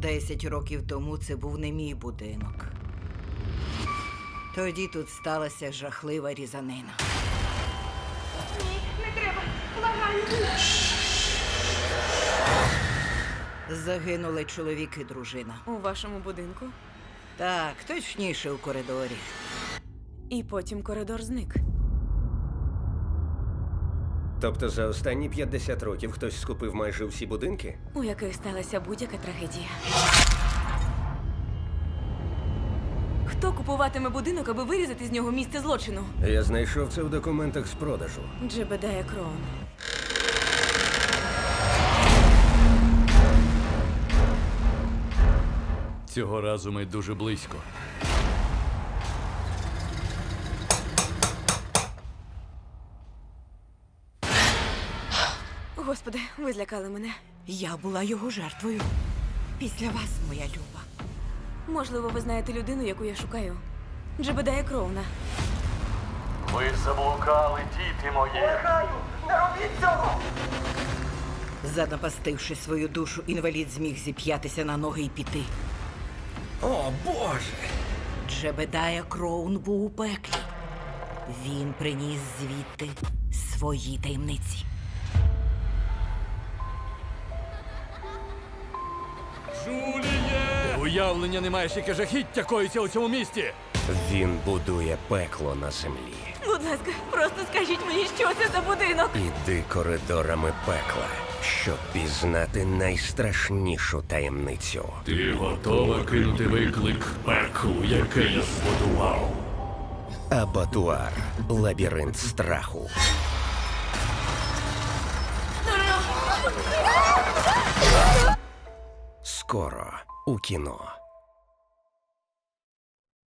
Десять років тому це був не мій будинок. Тоді тут сталася жахлива різанина. Ні, не треба. Благаю. Загинули чоловік і дружина. У вашому будинку. Так, точніше у коридорі. І потім коридор зник. Тобто за останні 50 років хтось скупив майже всі будинки? у яких сталася будь-яка трагедія. Хто купуватиме будинок, аби вирізати з нього місце злочину? Я знайшов це в документах з продажу. Джебедая Кроун. Цього разу ми дуже близько. Господи, ви злякали мене. Я була його жертвою. Після вас, моя люба. Можливо, ви знаєте людину, яку я шукаю. Джебедая Кроуна. Ви заблукали, діти мої. Занапастивши свою душу, інвалід зміг зіп'ятися на ноги і піти. О, Боже! Джебедая Кроун був у пеклі. Він приніс звідти свої таємниці. Уявлення не маєш, яке жахіття коїться у цьому місті. Він будує пекло на землі. Будь ласка, просто скажіть мені, що це за будинок. Іди коридорами пекла, щоб пізнати найстрашнішу таємницю. Ти готова кинути виклик пеклу, яке я збудував. Абатуар. Лабіринт страху. Скоро у кіно.